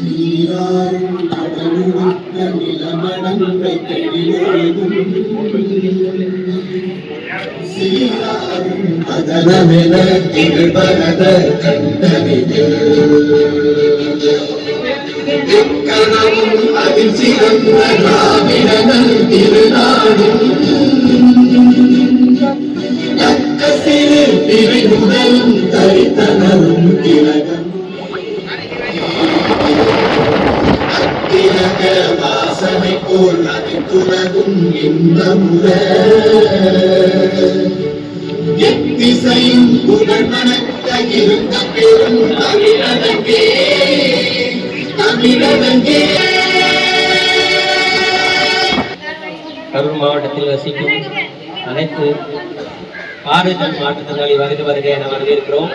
நீராறும் கடலுடுத்த நிலமடங்கை தெளிவெழுதும் சீராறும் அதனமென திகழ்வரத கண்டனிது கனவும் அதில் சிறந்த திருநாடும் தக்க சிறு திரைமுதலும் தரித்தனரும் வாசனை போல் அதித்துலகும் இன்பமுற எத்திசையும் புகழ் மணக்க இருந்த பெரும் தமிழகே தமிழகே கரூர் மாவட்டத்தில் வசிக்கும் அனைத்து பார்வைத்திறன் மாற்றுத்திறனாளி வருக வருக என வரவேற்கிறோம்.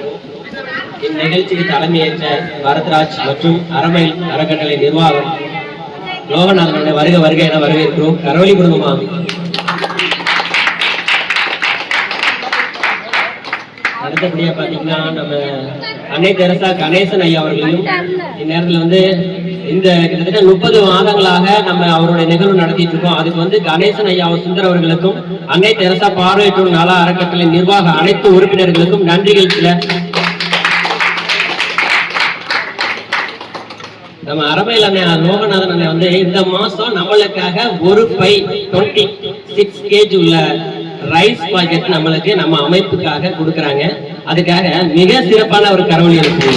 இந்நிகழ்ச்சிக்கு தலைமையேற்ற பரத்ராஜ் மற்றும் அரமை அறக்கட்டளை நிர்வாகம் லோகநாதன் வருக வருக என வரவேற்கிறோம். கரவழி குடும்பமா? அடுத்தபடியா பாத்தீங்கன்னா நம்ம அன்னை தெரசா கணேசன் ஐயா அவர்களையும் இந்நேரத்துல வந்து இந்த கிட்டத்தட்ட முப்பது மாதங்களாக நம்ம அவருடைய நிகழ்வு நடத்திட்டு இருக்கோம். அதுக்கு வந்து கணேசன் ஐயா சுந்தர் அவர்களுக்கும் அன்னை தெரசா பார்வையற்றோர் நல அறக்கட்டளை நிர்வாக அனைத்து உறுப்பினர்களுக்கும் நன்றிகள் சில நம்ம அரபையில் அண்ணன் லோகநாதன் அண்ணன் வந்து இந்த மாசம் நம்மளுக்காக ஒரு பை டுவெண்ட்டி சிக்ஸ் கேஜி உள்ள ரைஸ் பாக்கெட் நம்மளுக்கு நம்ம அமைப்புக்காக கொடுக்குறாங்க. அதுக்காக மிக சிறப்பான ஒரு கரவழி இருக்கு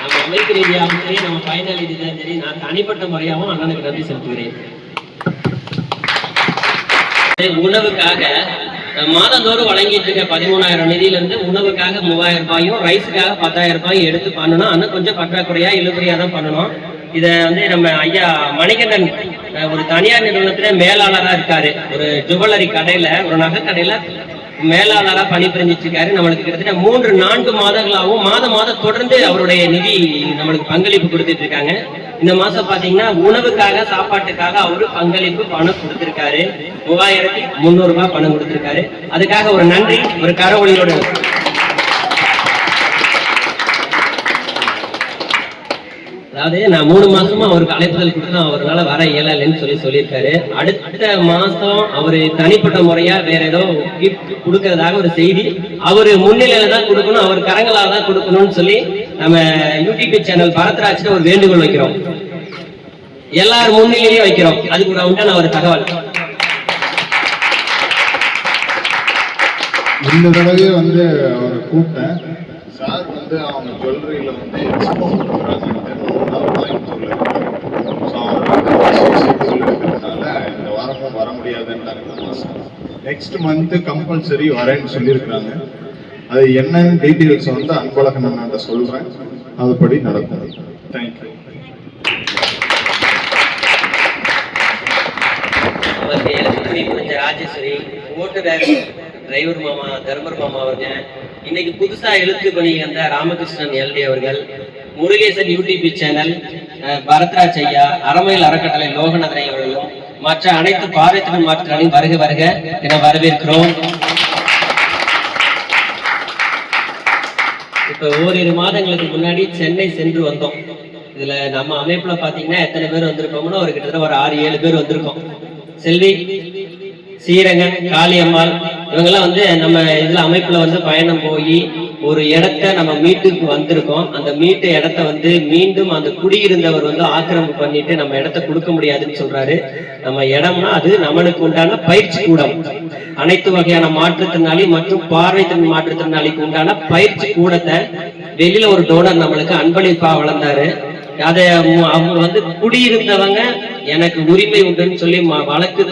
நம்ம அமைப்பு ரீதியாகவும் சரி நம்ம பயனாளி சரி நான் தனிப்பட்ட முறையாகவும் அண்ணனுக்கு நன்றி செலுத்துகிறேன். உணவுக்காக மாதந்தோறும் வழங்கிட்டு இருக்க பதிமூணாயிரம் நிதியில இருந்து உணவுக்காக மூவாயிரம் ரூபாயும் ரைஸுக்காக பத்தாயிரம் ரூபாயும் எடுத்து பண்ணணும். ஆனால் கொஞ்சம் பற்றாக்குறையா இழுபறியா தான் பண்ணணும். இத வந்து நம்ம ஐயா மணிகண்டன் ஒரு தனியார் நிறுவனத்துல மேலாளரா இருக்காரு. ஒரு ஜுவல்லரி கடையில ஒரு நகை கடையில மேலாளரா பணிபுரிஞ்சிட்டு இருக்காரு. நம்மளுக்கு கிட்டத்தட்ட மூன்று நான்கு மாதங்களாகவும் மாதம் மாதம் தொடர்ந்து அவருடைய நிதி நம்மளுக்கு பங்களிப்பு கொடுத்துட்டு இருக்காங்க. இந்த மாசம் பாத்தீங்கன்னா உணவுக்காக சாப்பாட்டுக்காக அவரு பங்களிப்பு பணம் கொடுத்திருக்காரு. மூவாயிரத்தி முந்நூறு ரூபாய் பணம் கொடுத்திருக்காரு. அதுக்காக ஒரு நன்றி ஒரு கரவொலியோட அதாவது நான் மூணு மாசமா அவருக்கு அழைப்புதல் கொடுத்தா அவரால் வர இயலலைன்னு சொல்லி சொல்லியிருக்காரு. அடுத்த மாசம் அவரு தனிப்பட்ட முறையா வேற ஏதோ கிஃப்ட் கொடுக்கறதாக ஒரு செய்தி அவரு முன்னிலையில தான் கொடுக்கணும் அவர் கரங்களால தான் கொடுக்கணும்னு சொல்லி நம்ம யூடியூப் சேனல் பரத்ராஜ்ல ஒரு வேண்டுகோள் வைக்கிறோம். எல்லார் முன்னிலையும் வைக்கிறோம். அதுக்கு ஒரு உண்டான ஒரு தகவல். இந்த தடவை வந்து அவரை கூப்பிட்டேன். சார் வந்து அவங்க ஜுவல்லரியில் வந்து எக்ஸ்போ இருக்கிறதுனால இந்த வாரமும் வர முடியாதுன்னு நெக்ஸ்ட் மந்த்து கம்பல்சரி வரேன்னு சொல்லியிருக்கிறாங்க. அது என்னன்னு டீட்டெயில்ஸ் வந்து அன்பழகன் அண்ணாண்ட சொல்கிறேன் அதுபடி நடக்கும். தேங்க்யூ அவருக்கு ராஜேஸ்வரி ஓட்டுநர் டிரைவர் மாமா தர்மர் மாமா அவருங்க இன்னைக்கு புதுசா எழுத்து பணி வந்த ராமகிருஷ்ணன் எல்டி அவர்கள். முருகேசன் யூடியூப் சேனல் பரத்ராஜ் ஐயா அறமையில் அறக்கட்டளை லோகநாதனை அவர்களும் மற்ற அனைத்து பார்வைத்திறன் மாற்றுகளையும் வருக வருக என வரவேற்கிறோம். ஓரிரு மாதங்களுக்கு முன்னாடி சென்னை சென்று வந்தோம். இதுல நம்ம அமைப்புல பாத்தீங்கன்னா எத்தனை பேர் வந்திருக்கோம்னா ஒரு கிட்டத்தட்ட ஒரு ஆறு ஏழு பேர் வந்திருக்கோம். செல்வி ஸ்ரீரங்கன் காளியம்மாள் இவங்கெல்லாம் வந்து நம்ம இதுல அமைப்புல வந்து பயணம் போய் ஒரு இடத்த நம்ம மீட்டுக்கு வந்திருக்கோம். அந்த மீட்டு இடத்த வந்து மீண்டும் அந்த குடியிருந்தவர் வந்து ஆக்கிரமிப்பு பண்ணிட்டு நம்ம இடத்த கொடுக்க முடியாதுன்னு சொல்றாரு. நம்ம இடம்னா அது நம்மளுக்கு உண்டான பயிற்சி கூடம். அனைத்து வகையான மாற்றுத்திறனாளி மற்றும் பார்வைத்திறன் மாற்றுத்திறனாளிக்கு உண்டான பயிற்சி கூடத்தை வெளியில ஒரு டோனர் நம்மளுக்கு அன்பளிப்பா வளர்ந்தாரு. அதை அவங்க வந்து குடியிருந்தவங்க எனக்கு உரிமை உண்டுன்னு சொல்லி வழக்கு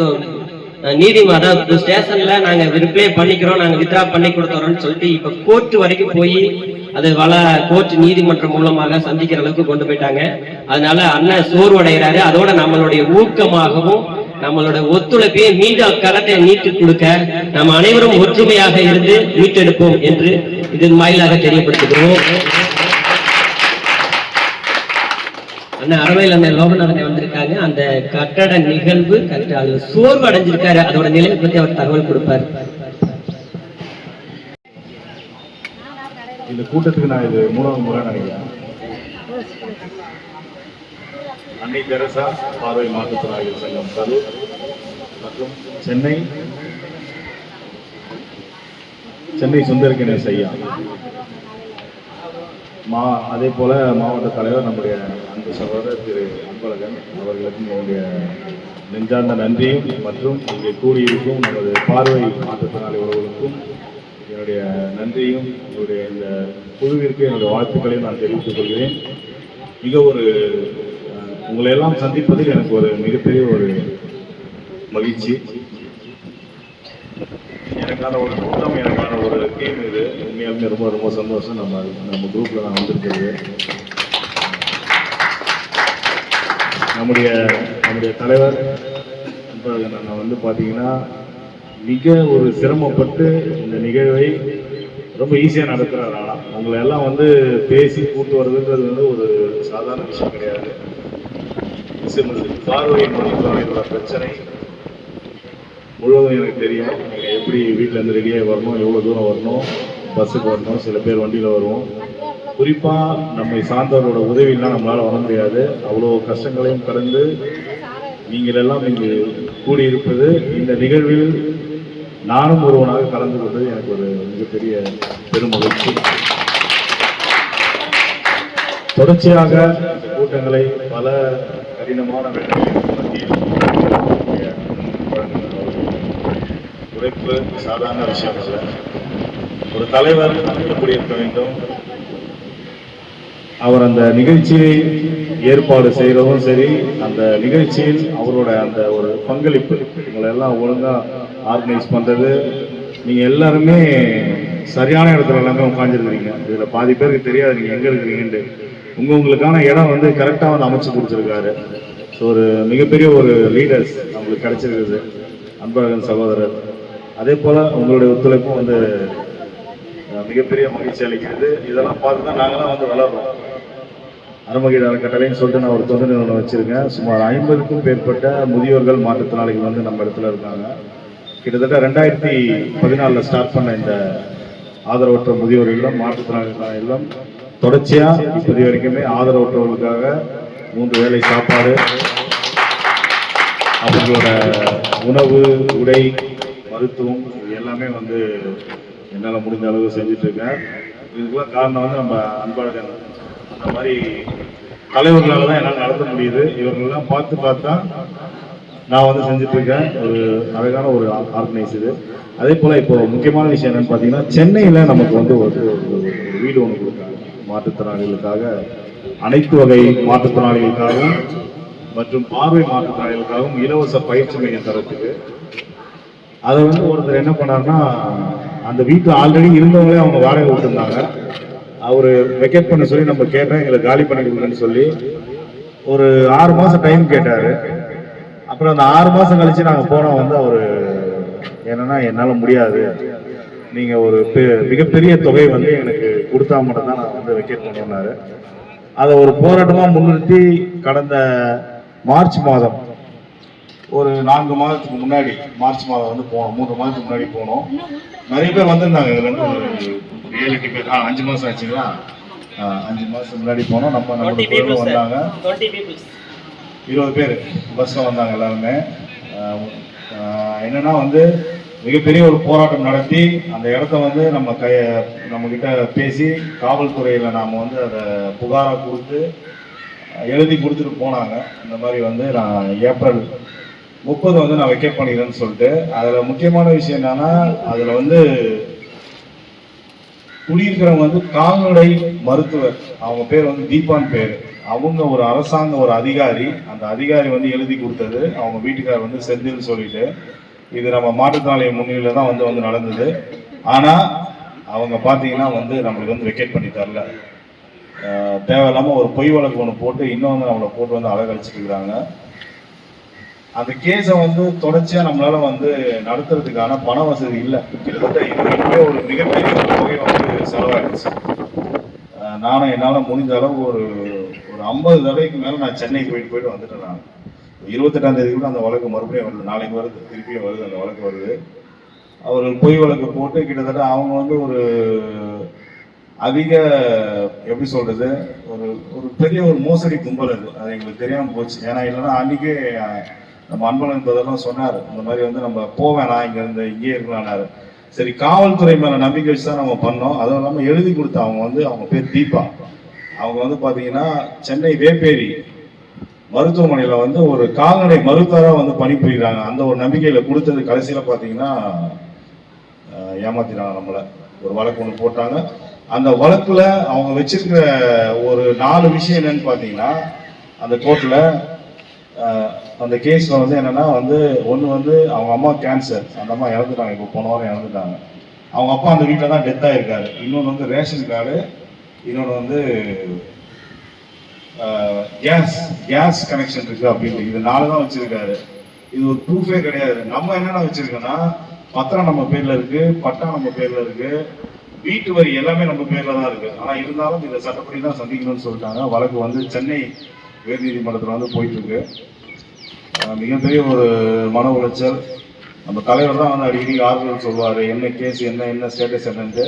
நீதிமன்றம் அதாவது ஸ்டேஷன்ல நாங்க ரிப்ளை பண்ணிக்கிறோம் நாங்க வித்ரா பண்ணி கொடுத்துறோம்னு சொல்லிட்டு இப்ப கோர்ட் வரைக்கும் போய் அது வள கோர்ட் நீதிமன்றம் மூலமாக சந்திக்கிற அளவுக்கு கொண்டு போயிட்டாங்க. அதனால அண்ணன் சோர்வடைகிறாரு. அதோட நம்மளுடைய ஊக்கமாகவும் நம்மளோட ஒத்துழைப்பையும் மீண்டும் அக்கரத்தை மீட்டு கொடுக்க நம்ம அனைவரும் ஒற்றுமையாக இருந்து மீட்டெடுப்போம் என்று இதன் வாயிலாக தெரியப்படுத்துகிறோம். அண்ணன் அரவையில் அண்ணன் லோகநாதனை வந்திருக்காங்க. அந்த கட்டட நிகழ்வு கட்ட அது சோர்வு அடைஞ்சிருக்காரு அதோட நிலையை பற்றி அவர் தகவல் கொடுப்பார். இந்த கூட்டத்துக்கு நான் இது மூணாவது முறை நினைக்கிறேன் அன்னை தெரசா பார்வை மாற்றுத்திறனாளிகள் சங்கம் கரூர் மற்றும் சென்னை சென்னை சுந்தர கணேஷ் மா அதே போல் மாவட்ட தலைவர் நம்முடைய அன்பு சகோதரர் திரு அன்பழகன் அவர்களுக்கும் என்னுடைய நெஞ்சார்ந்த நன்றியும் மற்றும் இங்கே கூடியிருக்கும் நமது பார்வை மாற்றுத்திறனாளி உறவுகளுக்கும் என்னுடைய நன்றியும் உங்களுடைய இந்த குழுவிற்கு என்னுடைய வாழ்த்துக்களையும் நான் தெரிவித்துக் கொள்கிறேன். மிக ஒரு உங்களை எல்லாம் சந்திப்பதில் எனக்கு ஒரு மிகப்பெரிய ஒரு மகிழ்ச்சி. எனக்கான ஒரு கூட்டம் ஒரு டீம் இது. உண்மையாலுமே ரொம்ப ரொம்ப சந்தோஷம். நம்ம நம்ம குரூப்பில் நான் வந்திருக்கிறது. நம்முடைய நம்முடைய தலைவர். அன்பழகன் அண்ணா வந்து பார்த்தீங்கன்னா மிக ஒரு சிரமப்பட்டு இந்த நிகழ்வை ரொம்ப ஈஸியாக நடத்துகிறார் ஆனால் உங்களை எல்லாம் வந்து பேசி கூட்டு வருதுன்றது வந்து ஒரு சாதாரண விஷயம் கிடையாது. பார்வை மொழி மொழிக்கான பிரச்சனை. முழுவதும் எனக்கு தெரியும். நீங்கள் எப்படி வீட்டிலேருந்து ரெடியாக வரணும் எவ்வளோ தூரம் வரணும் பஸ்ஸுக்கு வரணும் சில பேர் வண்டியில் வருவோம். குறிப்பாக நம்மை சார்ந்தவரோட உதவியெல்லாம் நம்மளால் வர முடியாது. அவ்வளோ கஷ்டங்களையும் கடந்து நீங்கள் எல்லாம் இங்கு கூடியிருப்பது இந்த நிகழ்வில் நானும் ஒருவனாக கலந்து கொண்டது எனக்கு ஒரு மிகப்பெரிய பெருமகிழ்ச்சி தொடர்ச்சியாக கூட்டங்களை பல கடினமான வேலைகளுக்கு சாதாரண விஷயம் அல்ல ஒரு தலைவர் எப்படி இருக்க வேண்டும். அவர் அந்த நிகழ்ச்சியை ஏற்பாடு செய்கிறதும் சரி அந்த நிகழ்ச்சியில் அவரோட அந்த ஒரு பங்களிப்பு உங்களை எல்லாம் ஒழுங்காக ஆர்கனைஸ் பண்ணுறது நீங்கள் எல்லாருமே சரியான இடத்துல எல்லாமே உட்காந்துருக்கிறீங்க இதில் பாதி பேருக்கு தெரியாது நீங்கள் எங்கே இருக்கிறீங்கன்ட்டு. உங்க உங்களுக்கான இடம் வந்து கரெக்டாக வந்து அமைச்சு கொடுத்துருக்காரு. ஸோ ஒரு மிகப்பெரிய ஒரு லீடர்ஸ் நம்மளுக்கு கிடைச்சிருக்குது. அன்பழகன் சகோதரர். அதே போல உங்களுடைய ஒத்துழைப்பும் வந்து மிகப்பெரிய மகிழ்ச்சி அளிக்கிறது. இதெல்லாம் பார்த்து தான் நாங்களாம் வந்து வளர்றோம். அருமகிட அறக்கட்டளைன்னு சொல்லிட்டு நான் ஒரு தொண்டு நிறுவனம் வச்சுருக்கேன். சுமார் ஐம்பதுக்கும் மேற்பட்ட முதியோர்கள் மாற்றுத்திறனாளிகள் வந்து நம்ம இடத்துல இருக்காங்க. கிட்டத்தட்ட ரெண்டாயிரத்தி பதினாலில் ஸ்டார்ட் பண்ண இந்த ஆதரவற்ற முதியோர் இல்லம் மாற்றுத்திறனாளிகள் இல்லம் தொடர்ச்சியாக இப்போது வரைக்குமே ஆதரவற்றவர்களுக்காக மூன்று வேலை சாப்பாடு அவங்களோட உணவு உடை மருத்துவம் இது எல்லாமே வந்து என்னால் முடிஞ்ச அளவு செஞ்சுட்டு இருக்கேன் இதுக்கெல்லாம் காரணம் வந்து நம்ம அன்பழகன். அந்த மாதிரி தலைவர்களால் தான் என்னால் நடத்த முடியுது. இவர்களெல்லாம் பார்த்து பார்த்தா நான் வந்து செஞ்சிட்ருக்கேன். ஒரு அழகான ஒரு ஆர்கனைஸ் இது. அதே போல் இப்போ முக்கியமான விஷயம் என்னென்னு பார்த்தீங்கன்னா சென்னையில் நமக்கு வந்து ஒரு ஒரு வீடு ஒன்று கொடுத்தாங்க. மாற்றுத்திறனாளிகளுக்காக அனைத்து வகை மாற்றுத்திறனாளிகளுக்காகவும் மற்றும் பார்வை மாற்றுத்திறனாளிகளுக்காகவும் இலவச பயிற்சி மையம் தரத்துக்கு அதை வந்து ஒருத்தர் என்ன பண்ணாருன்னா அந்த வீட்டில் ஆல்ரெடி இருந்தவங்களே அவங்க வாடகை விட்டுருந்தாங்க. அவர் வெக்கேட் பண்ண சொல்லி நம்ம கேட்டேன் எங்களை காலி பண்ணி கொடுங்கன்னு சொல்லி. ஒரு ஆறு மாதம் டைம் கேட்டார். அப்புறம் அந்த ஆறு மாதம் கழித்து நாங்கள் போனோம் வந்து அவர் என்னன்னா என்னால் முடியாது. நீங்கள் ஒரு பெ- மிகப்பெரிய தொகை வந்து எனக்கு கொடுத்தா மட்டும் தான் நான் வந்து வெக்கேட் பண்ணுவேன்னாரு. அதை ஒரு போராட்டமாக முன்னிறுத்தி கடந்த மார்ச் மாதம் ஒரு நான்கு மாதத்துக்கு முன்னாடி மார்ச் மாதம் வந்து போனோம். மூன்று மாதத்துக்கு முன்னாடி போனோம். நிறைய பேர் வந்திருந்தாங்க. ஒரு ஏழு எட்டு பேர். ஆ அஞ்சு மாசம் ஆச்சுங்களா அஞ்சு மாசம் முன்னாடி போனோம். நம்ம நம்ம குழுவில் வந்தாங்க. இருபது பேர். பஸ்ல வந்தாங்க எல்லாருமே. என்னன்னா வந்து மிகப்பெரிய ஒரு போராட்டம் நடத்தி அந்த இடத்த வந்து நம்ம கைய நம்ம கிட்ட பேசி காவல்துறையில நாம வந்து அதை புகாரா கொடுத்து எழுதி கொடுத்துட்டு போனாங்க. இந்த மாதிரி வந்து நான் ஏப்ரல் முப்பது வந்து நான் வெக்கேட் பண்ணிக்கிறேன்னு சொல்லிட்டு அதில் முக்கியமான விஷயம் என்னன்னா அதில் வந்து குடியிருக்கிறவங்க வந்து கால்நடை மருத்துவர். அவங்க பேர் வந்து தீபான் பேர். அவங்க ஒரு அரசாங்க ஒரு அதிகாரி. அந்த அதிகாரி வந்து எழுதி கொடுத்தது. அவங்க வீட்டுக்காரர் வந்து செந்தில் சொல்லிட்டு. இது நம்ம மாற்றுத்திறனாளி முன்னிலையில தான் வந்து வந்து நடந்தது. ஆனால் அவங்க பார்த்தீங்கன்னா வந்து நம்மளுக்கு வந்து வெக்கேட் பண்ணி தரல. தேவையில்லாமல் ஒரு பொய் வழக்கு ஒன்று போட்டு இன்னும் வந்து நம்மளை போட்டு வந்து அழகழிச்சிட்டு இருக்கிறாங்க. அந்த கேஸை வந்து தொடர்ச்சியா நம்மளால வந்து நடத்துறதுக்கான பண வசதி இல்லை. கிட்டத்தட்ட இதுவரைக்குமே ஒரு மிகப்பெரிய தொகை வந்து செலவாயிடுச்சு. நானும் என்னால் முடிஞ்ச அளவு ஒரு ஒரு ஐம்பது தடவைக்கு மேலே நான் சென்னைக்கு போயிட்டு போயிட்டு வந்துட்டேன் நான். இருபத்தெட்டாம் தேதி கூட அந்த வழக்கு மறுபடியும் வருது. நாளைக்கு வருது. திருப்பியும் வருது அந்த வழக்கு வருது. அவர்கள் பொய் வழக்கு போட்டு கிட்டத்தட்ட அவங்க வந்து ஒரு அதிக எப்படி சொல்றது ஒரு ஒரு பெரிய ஒரு மோசடி கும்பல் அது. அது எங்களுக்கு தெரியாமல் போச்சு. ஏன்னா இல்லைன்னா அன்னைக்கே நம்ம அன்பழகன் பதிலாம் சொன்னார். இந்த மாதிரி வந்து நம்ம போவேணா இங்கேருந்து இங்கே இங்கேயே இருக்கலாம்னாரு. சரி காவல்துறை மேலே நம்பிக்கை வச்சு தான் நம்ம பண்ணோம். அதுவும் இல்லாமல் எழுதி கொடுத்த அவங்க வந்து அவங்க பேர் தீபா. அவங்க வந்து பார்த்தீங்கன்னா சென்னை வேப்பேரி மருத்துவமனையில் வந்து ஒரு கால்நடை மருத்துவராக வந்து பணிபுரிகிறாங்க அந்த ஒரு நம்பிக்கையில் கொடுத்தது கடைசியில் பார்த்தீங்கன்னா ஏமாத்தினாங்க நம்மளை. ஒரு வழக்கு ஒன்று போட்டாங்க. அந்த வழக்கில் அவங்க வச்சிருக்கிற ஒரு நாலு விஷயம் என்னன்னு பார்த்தீங்கன்னா அந்த கோர்ட்டில் அந்த கேஸில் வந்து என்னென்னா வந்து ஒன்று வந்து அவங்க அம்மா கேன்சர் அந்த அம்மா இறந்துட்டாங்க. இப்போ போன வாரம் இறந்துட்டாங்க. அவங்க அப்பா அந்த வீட்டில் தான் டெத் ஆகிருக்காரு இன்னொன்று வந்து ரேஷன் கார்டு இன்னொன்று வந்து கேஸ் கேஸ் கனெக்ஷன் இருக்குது அப்படின்ட்டு. இது நாலு தான் வச்சுருக்காரு. இது ஒரு ப்ரூஃபே கிடையாது. நம்ம என்னென்ன வச்சுருக்கோன்னா பத்திரம் நம்ம பேரில் இருக்குது பட்டா நம்ம பேரில் இருக்குது வீட்டு வரி எல்லாமே நம்ம பேரில் தான் இருக்குது ஆனால் இருந்தாலும் இதை சட்டப்படி தான் சந்திக்கணும்னு சொல்லிட்டாங்க. வழக்கு வந்து சென்னை உயர்நீதிமன்றத்தில் வந்து போயிட்டுருக்கு. மிகப்பெரிய ஒரு மன உளைச்சல். நம்ம தலைவர் தான் வந்து அடிக்கடி ஆறுதல் சொல்வார். என்ன கேஸ் என்ன என்ன ஸ்டேட்டஸ் என்னன்ட்டு.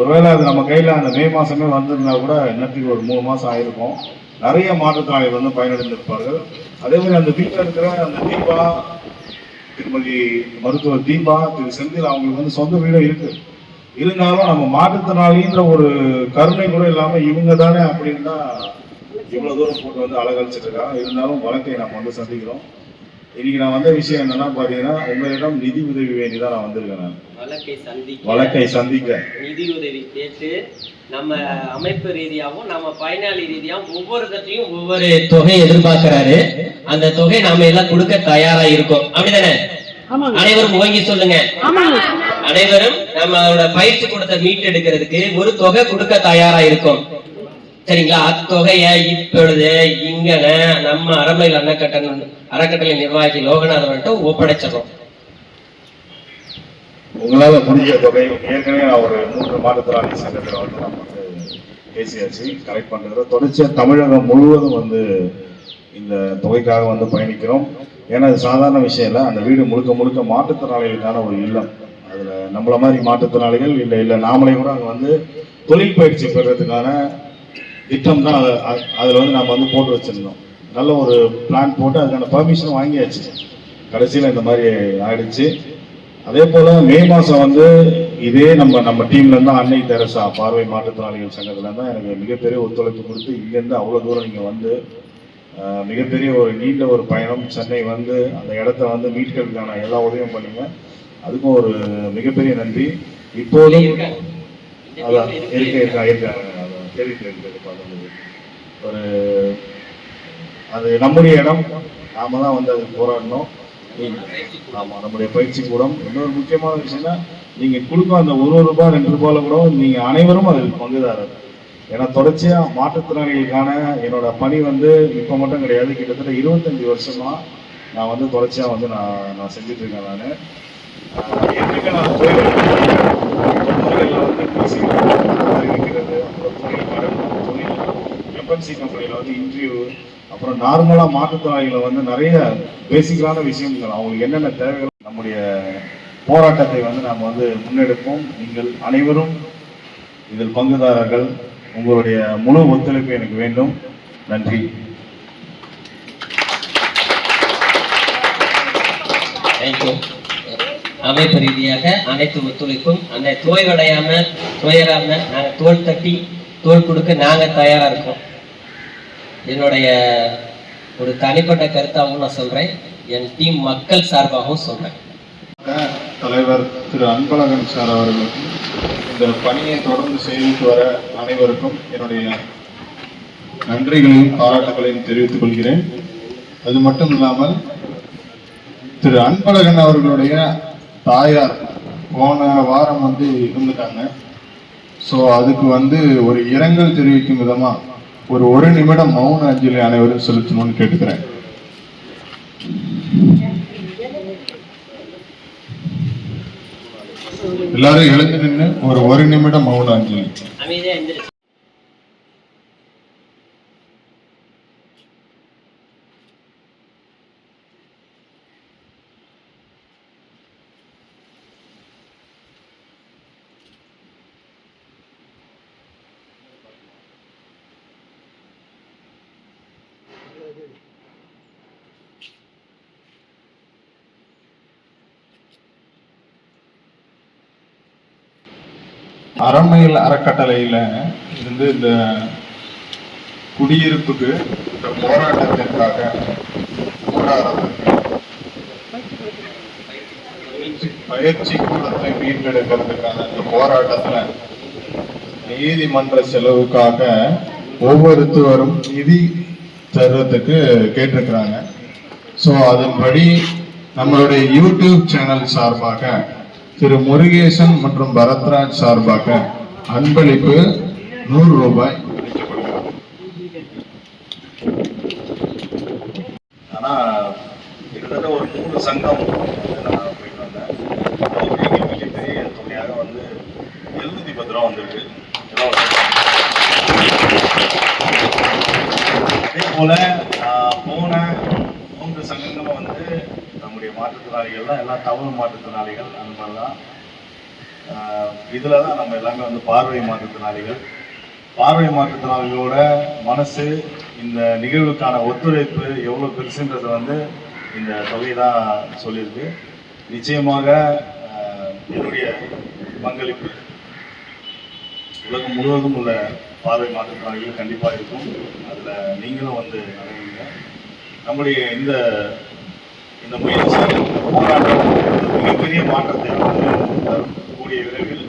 ஒருவேளை அது நம்ம கையில் அந்த மே மாதமே வந்திருந்தா கூட இன்னத்துக்கு ஒரு மூணு மாதம் ஆயிருக்கும். நிறைய மாற்றுத்தாளிகள் வந்து பயனடைந்திருப்பார்கள். அதே மாதிரி அந்த வீட்டில் இருக்கிற அந்த தீபா திருமதி மருத்துவர் தீபா திரு செந்தில் அவங்களுக்கு வந்து சொந்த வீடும் இருக்கு. இருந்தாலும் நம்ம மாற்றுத்திறனாளின்ற ஒரு கருணை கூட இல்லாமல் இவங்க தானே அப்படின்னு தான் இவ்வளவு தூரம் போட்டு வந்து அழகழிச்சிட்டு இருக்காங்க இருந்தாலும் வழக்கை நம்ம வந்து சந்திக்கிறோம். இன்னைக்கு நான் வந்த விஷயம் என்னன்னா பாத்தீங்கன்னா உங்களிடம் நிதி உதவி வேண்டி தான் நான் வந்திருக்கேன் நான். வழக்கை சந்திக்க. வழக்கை சந்திக்க. நிதி உதவி கேட்டு நம்ம அமைப்பு ரீதியாகவும் நம்ம பயனாளி ரீதியாகவும் ஒவ்வொருத்தையும் ஒவ்வொரு தொகை எதிர்பார்க்கிறாரு. அந்த தொகை நாம எல்லாம் கொடுக்க தயாரா இருக்கோம். அப்படிதானே? அனைவரும் ஓங்கி சொல்லுங்க. அனைவரும் நம்மளோட பயிற்சி கூடத்தை மீட்டெடுக்கிறதுக்கு ஒரு தொகை கொடுக்க தயாரா இருக்கும். சரிங்களா? அத்தொகையை இப்பொழுது இங்கன நம்ம அரமையில் அன்னக்கட்டன் அறக்கட்டளை நிர்வாகி லோகநாதன்ட்டு ஒப்படைச்சிடறோம். உங்களால் முடிஞ்ச தொகை ஏற்கனவே நான் ஒரு மூன்று மாற்றுத்திறனாளி சங்கத்தில் வந்து நம்ம வந்து பேசியாச்சு கலெக்ட் பண்றதுல. தொடர்ச்சியாக தமிழகம் முழுவதும் வந்து இந்த தொகைக்காக வந்து பயணிக்கிறோம். ஏன்னா அது சாதாரண விஷயம் இல்லை. அந்த வீடு முழுக்க முழுக்க மாற்றுத்திறனாளிகளுக்கான ஒரு இல்லம். அதில் நம்மளை மாதிரி மாற்றுத்திறனாளிகள் இல்லை இல்லை நாமளே கூட அங்கே வந்து தொழில் பயிற்சி பெறுறதுக்கான திட்டம் தான் அது- அது- அதுல வந்து நம்ம வந்து போட்டு வச்சிருந்தோம். நல்ல ஒரு பிளான் போட்டு அதுக்கான பர்மிஷன் வாங்கியாச்சு. கடைசியில் இந்த மாதிரி ஆயிடுச்சு. அதே போல மே மாசம் வந்து இதே நம்ம நம்ம டீம்ல இருந்து அன்னை தெரசா பார்வை மாற்றுத்திறனாளிகள் சங்கத்துல இருந்தா எனக்கு மிகப்பெரிய ஒத்துழைப்பு கொடுத்து இங்க இருந்து அவ்வளவு தூரம் நீங்க வந்து மிகப்பெரிய ஒரு நீண்ட ஒரு பயணம். சென்னை வந்து அந்த இடத்த வந்து மீட்கிறதுக்கான எல்லா உதவியும் பண்ணீங்க. அதுக்கும் ஒரு மிகப்பெரிய நன்றி. இப்போதும். அதான் இருக்க இருக்கா இருக்காங்க அதான் கேள்வி கேட்கிறது பார்க்கும்போது. ஒரு அது நம்முடைய இடம். நாம தான் வந்து அது போராடணும். ஆமாம் நம்முடைய பயிற்சி கூடம். இன்னொரு முக்கியமான விஷயம்னா நீங்கள் கொடுக்க அந்த ஒரு ரூபாய் ரெண்டு ரூபாயில் கூட நீங்கள் அனைவரும் அதில் பங்குதாரர். ஏன்னா தொடர்ச்சியாக மாற்றுத்திறனாளிகளுக்கான என்னோட பணி வந்து இப்போ மட்டும் கிடையாது. கிட்டத்தட்ட இருபத்தஞ்சி வருஷமா நான் வந்து தொடர்ச்சியாக வந்து நான் நான் செஞ்சிட்ருக்கேன் நான். எதுக்கு நான் தொழில்களில் வந்து பேசிக்கிறேன் அறிவிக்கிறது அப்புறம் தொழில் கடன் தொழில் எம்என்சி கம்பெனியில் வந்து இன்டர்வியூ அப்புறம் நார்மலாக மாற்றுத்திறனாளிகளை வந்து நிறைய பேசிக்கலான விஷயங்கள் அவங்களுக்கு என்னென்ன தேவைகள் நம்முடைய போராட்டத்தை வந்து நாம் வந்து முன்னெடுப்போம். நீங்கள் அனைவரும் இதில் பங்குதாரர்கள். உங்களுடைய முழு ஒத்துழைப்பு எனக்கு வேண்டும். நன்றி. தேங்க்யூ அமைப்பு ரீதியாக அனைத்து ஒத்துழைப்பும் அந்த தோய்வடையாம துயராம நாங்க தோல் தட்டி தோல் கொடுக்க நாங்க தயாரா இருக்கோம். என்னுடைய ஒரு தனிப்பட்ட கருத்தாகவும் நான் சொல்கிறேன் என் டீம் மக்கள் சார்பாகவும் சொல்கிறேன் தலைவர் திரு அன்பழகன் சார் அவர்களுக்கும் இந்த பணியை தொடர்ந்து செய்துட்டு வர அனைவருக்கும் என்னுடைய நன்றிகளையும் பாராட்டுகளையும் தெரிவித்துக் கொள்கிறேன். அது மட்டும் இல்லாமல் திரு அன்பழகன் அவர்களுடைய தாயார் போன வாரம் வந்து இருந்துட்டாங்க ஸோ அதுக்கு வந்து ஒரு இரங்கல் தெரிவிக்கும் விதமாக ஒரு ஒரு நிமிடம் மௌன அஞ்சலி அனைவரும் செலுத்தணும்னு கேட்டுக்கிறேன். எல்லாரும் எழுந்து நின்று ஒரு ஒரு நிமிடம் மௌன அஞ்சலி. அறமையில் அறக்கட்டளையில இருந்து இந்த குடியிருப்புக்கு இந்த போராட்டத்திற்காக போராடுறதுக்கு பயிற்சி கூடத்தை மீட்டெடுக்கிறதுக்கான இந்த போராட்டத்துல நீதிமன்ற செலவுக்காக ஒவ்வொருத்தரும் நிதி தருவதுக்கு கேட்டிருக்கிறாங்க. ஸோ அதன்படி நம்மளுடைய யூடியூப் சேனல் சார்பாக திரு முருகேசன் மற்றும் பரத்ராஜ் சார்பாக அன்பளிப்பு நூறு ரூபாய். ஆனா கிட்டத்தட்ட ஒரு மூணு சங்கம் போயிட்டு வந்தேன். மிகப்பெரிய தொகையாக வந்து எழுநூத்தி பத்து ரூபா வந்திருக்கு அதே போல நான் போன மூன்று சங்கங்களும் வந்து நம்முடைய மாற்றுத்திறனாளிகள் தான் எல்லாம் தமிழ் மாற்றுத்திறனாளிகள் அந்த மாதிரி தான் இதில் தான் நம்ம எல்லாமே வந்து பார்வை மாற்றுத்திறனாளிகள். பார்வை மாற்றுத்திறனாளிகளோட மனசு இந்த நிகழ்வுக்கான ஒத்துழைப்பு எவ்வளோ பெருசுன்றது வந்து இந்த தொகை தான் சொல்லியிருக்கு. நிச்சயமாக என்னுடைய பங்களிப்பு உலகம் முழுவதும் உள்ள பார்வை மாற்றுத்திறனாளிகள் கண்டிப்பாக இருக்கும். அதில் நீங்களும் வந்து அடைவீங்க. நம்முடைய இந்த இந்த முயற்சி இந்த போராட்டம் மிகப்பெரிய மாற்றத்தை வந்து தரும். கூடிய விரைவில்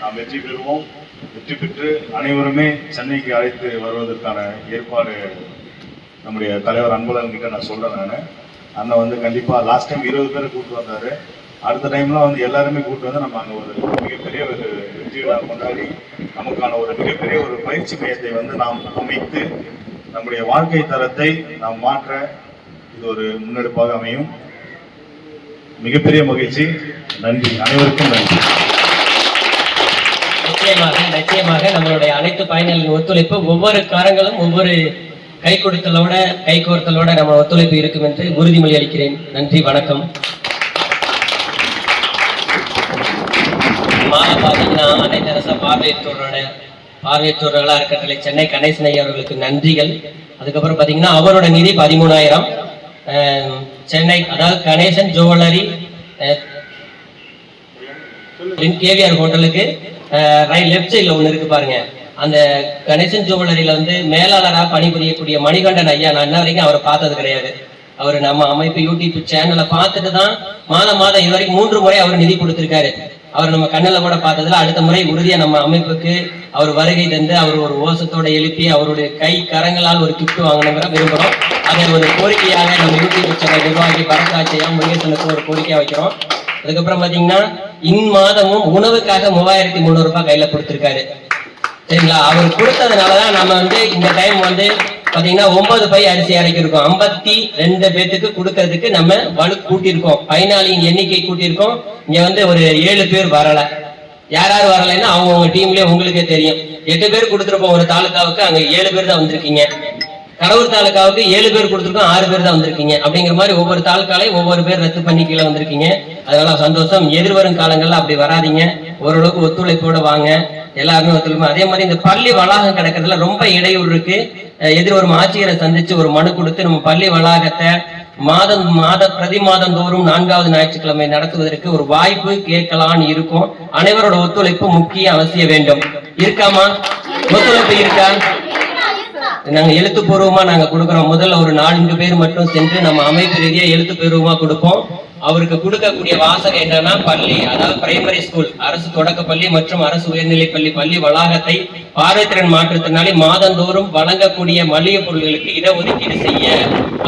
நாம் வெற்றி பெறுவோம் வெற்றி பெற்று அனைவருமே சென்னைக்கு அழைத்து வருவதற்கான ஏற்பாடு நம்முடைய தலைவர் அன்பழகன் கிட்ட நான் சொல்றேன் நான் அண்ணன் வந்து கண்டிப்பா லாஸ்ட் டைம் இருபது பேரை கூப்பிட்டு வந்தாரு அடுத்த டைம்லாம் வந்து எல்லாருமே கூப்பிட்டு வந்து நம்ம அங்கே ஒரு மிகப்பெரிய ஒரு வெற்றி விழா கொண்டாடி நமக்கான ஒரு மிகப்பெரிய ஒரு பயிற்சி மையத்தை வந்து நாம் அமைத்து நம்முடைய வாழ்க்கை தரத்தை நாம் மாற்ற இது ஒரு முன்னெடுப்பாக அமையும். மிகப்பெரிய மகிழ்ச்சி. நன்றி. அனைவருக்கும் நன்றி. நிச்சயமாக நிச்சயமாக நம்மளுடைய அனைத்து பயணிகளின் ஒத்துழைப்பு ஒவ்வொரு காரங்களும் ஒவ்வொரு கை கொடுத்தலோட கை கோர்த்தலோட நம்ம ஒத்துழைப்பு இருக்கும் என்று உறுதிமொழி அளிக்கிறேன். நன்றி வணக்கம். மாலை பார்த்தீங்கன்னா அன்னை பார்வையற்றோரோட பார்வையற்றோர்களா இருக்கட்டளை சென்னை கணேசன் ஐயா அவர்களுக்கு நன்றிகள். அதுக்கப்புறம் பார்த்தீங்கன்னா அவரோட நிதி பதிமூணாயிரம். சென்னை அதாவது கணேசன் ஜுவல்லரி கேவிஆர் ஹோட்டலுக்கு ரைட் லெஃப்ட் சைடில் ஒன்று இருக்கு பாருங்க. அந்த கணேசன் ஜுவல்லரியில வந்து மேலாளராக பணிபுரியக்கூடிய மணிகண்டன் ஐயா நான் இன்ன வரைக்கும் அவரை பார்த்தது கிடையாது. அவர் நம்ம அமைப்பு யூடியூப் சேனலை பார்த்துட்டு தான் மாதம் மாதம் இது வரைக்கும் மூன்று முறை அவர் நிதி கொடுத்துருக்காரு. அவர் நம்ம கண்ணில் கூட பார்த்ததுல அடுத்த முறை உறுதியை நம்ம அமைப்புக்கு அவர் வருகை தந்து அவர் ஒரு ஓசத்தோட எழுப்பி அவருடைய கை கரங்களால் ஒரு கிஃப்ட் வாங்கணுங்கிற விரும்புகிறோம் அதை ஒரு கோரிக்கையாக நம்ம யூடியூப் சேனல் நிர்வாகி பரத்ராஜையா முருகேசனுக்கு ஒரு கோரிக்கையா வைக்கிறோம். அதுக்கப்புறம் பாத்தீங்கன்னா இம்மாதமும் உணவுக்காக மூவாயிரத்தி முந்நூறு ரூபாய் கையில கொடுத்திருக்காரு. சரிங்களா? அவர் கொடுத்ததுனாலதான் நம்ம வந்து இந்த டைம் வந்து பாத்தீங்கன்னா ஒன்பது பை அரிசி இறக்கிருக்கோம் ஐம்பத்தி ரெண்டு பேத்துக்கு கொடுக்கறதுக்கு நம்ம வலு கூட்டியிருக்கோம் பயனாளியின் எண்ணிக்கை கூட்டியிருக்கோம் இங்க வந்து ஒரு ஏழு பேர் வரல. யார் யார் வரலைன்னா அவங்கவுங்க டீம்லயே உங்களுக்கே தெரியும். எட்டு பேர் கொடுத்துருப்போம் ஒரு தாலுக்காவுக்கு அங்க ஏழு பேர் தான் வந்திருக்கீங்க. கடவுர் தாலுக்காவுக்கு ஏழு பேர் கொடுத்துருக்கோம் ஆறு பேர் தான் வந்திருக்கீங்க. அப்படிங்கிற மாதிரி ஒவ்வொரு தாலுக்காலையும் ஒவ்வொரு பேர் ரத்து பண்ணி கீழே வந்திருக்கீங்க. அதனால சந்தோஷம். எதிர்வரும் காலங்கள்ல அப்படி வராதீங்க. ஓரளவுக்கு ஒத்துழைப்போட வாங்க. எல்லாருமே ஒத்துழைப்பு. அதே மாதிரி இந்த பள்ளி வளாகம் கிடக்கிறதுல ரொம்ப இடையூறு இருக்கு. எதிர்வரும் ஆட்சியரை சந்திச்சு ஒரு மனு கொடுத்து நம்ம பள்ளி வளாகத்தை மாதம் மாத பிரதி மாதம் தோறும் நான்காவது ஞாயிற்றுக்கிழமை நடத்துவதற்கு ஒரு வாய்ப்பு கேட்கலான்னு இருக்கும். அனைவரோட ஒத்துழைப்பு முக்கிய அவசியம் வேண்டும். இருக்காமா? ஒத்துழைப்பு இருக்கா? நாங்க எழுத்துப்பூர்வமா நாங்க கொடுக்குறோம். முதல்ல ஒரு நான்கு பேர் மட்டும் சென்று நம்ம அமைப்பு ரீதியா எழுத்துப்பூர்வமா கொடுப்போம். அவருக்கு கொடுக்கக்கூடிய வாசகம் என்னன்னா பள்ளி அதாவது பிரைமரி ஸ்கூல் அரசு தொடக்கப்பள்ளி மற்றும் அரசு உயர்நிலை பள்ளி பள்ளி வளாகத்தை பார்வைத்திறன் மாற்றத்தினாலே மாதந்தோறும் வழங்கக்கூடிய மளிகை பொருட்களுக்கு இடஒதுக்கீடு செய்ய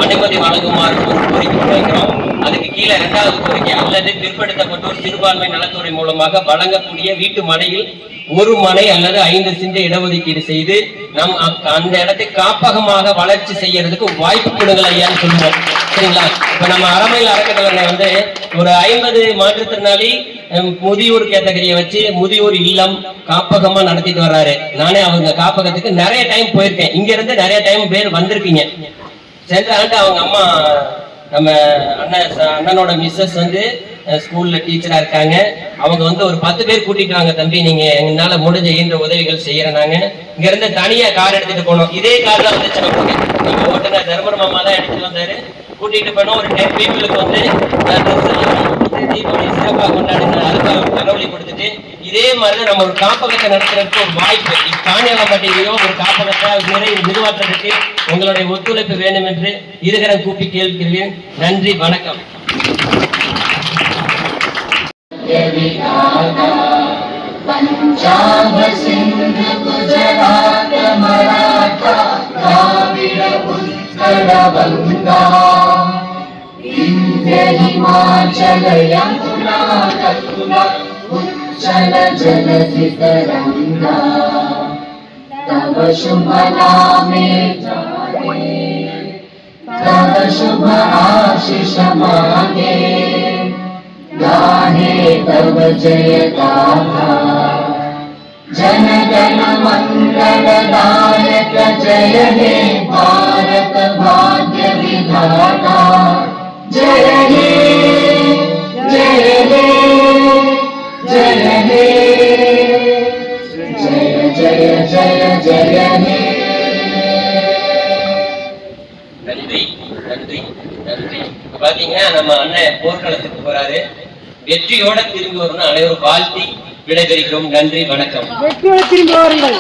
அனுமதி வழங்குமாறு ஒரு கோரிக்கை வைக்கிறோம். அதுக்கு கீழே இரண்டாவது கோரிக்கை அல்லது பிற்படுத்தப்பட்டோர் சிறுபான்மை நலத்துறை மூலமாக வழங்கக்கூடிய வீட்டு மனையில் ஒரு மனை அல்லது ஐந்து சிந்தை இடஒதுக்கீடு செய்து நம் அக்- அந்த இடத்தை காப்பகமாக வளர்ச்சி செய்யறதுக்கு வாய்ப்பு கொடுங்கள் ஐயான்னு சொல்லுவோம். சரிங்களா? இப்ப நம்ம அறமையில் அறக்கட்டளை வந்து ஒரு ஐம்பது மாற்றுத்திறனாளி முதியோர் கேட்டகரியை வச்சு முதியோர் இல்லம் காப்பகமா நடத்திட்டு வர்றாரு. நானே அவங்க காப்பகத்துக்கு நிறைய டைம் போயிருக்கேன். இங்க இருந்து நிறைய டைம் பேர் வந்திருக்கீங்க சென்ற ஆண்டு அவங்க அம்மா நம்ம அண்ணன் அண்ணனோட மிஸ்ஸஸ் வந்து ஸ்கூல்ல டீச்சரா இருக்காங்க. அவங்க வந்து ஒரு பத்து பேர் கூட்டிட்டு வாங்க தம்பி. நீங்க எங்களால முடிஞ்ச ஈன்ற உதவிகள் செய்யறேன் நாங்க இங்க இருந்து தனியா கார் எடுத்துட்டு போனோம். இதே கார் தான் வந்துச்சு நமக்கு. நம்ம ஓட்டுநர் தர்மர் மாமா தான் எடுத்துட்டு வந்தாரு. கூட்டிட்டு போனோம். ஒரு டென் பீப்புளுக்கு வந்து தீபாவளி சிறப்பாக கொண்டாடுங்க அதுக்காக தகவலை கொடுத்துட்டு இதே மாதிரி நம்ம ஒரு காப்பகத்தை நடத்துறதுக்கு ஒரு வாய்ப்பு. காணியாலம்பட்டியிலையும் ஒரு காப்பகத்தை நிறைய நிர்வாகத்திற்கு உங்களுடைய ஒத்துழைப்பு வேண்டும் என்று இருகரம் கூப்பி கேட்கிறேன் நன்றி வணக்கம். विधाता पञ्जाब सिन्ध गुजरात मराठा द्राविड उत्तर बङ्गा इन्द्र हिमाचल यमुना कल्पना उच्चल जलधि तरङ्गा तव शुभ नामे तव शुभ आशिष मागे तव जय गाथा जन गण मंगल दायक जय हे भारत भाग्य विधाता जय हे जय हे जय हे जय जय जय जय हे நன்றி நன்றி நன்றி இப்ப பாத்தீங்கன்னா நம்ம அண்ணன் போர்க்களத்துக்கு போறாரு வெற்றியோட திரும்பி வரணும். அனைவரும் வாழ்த்தி விடைபெறுகிறோம். நன்றி வணக்கம். வெற்றியோட திரும்பி வாருங்கள்.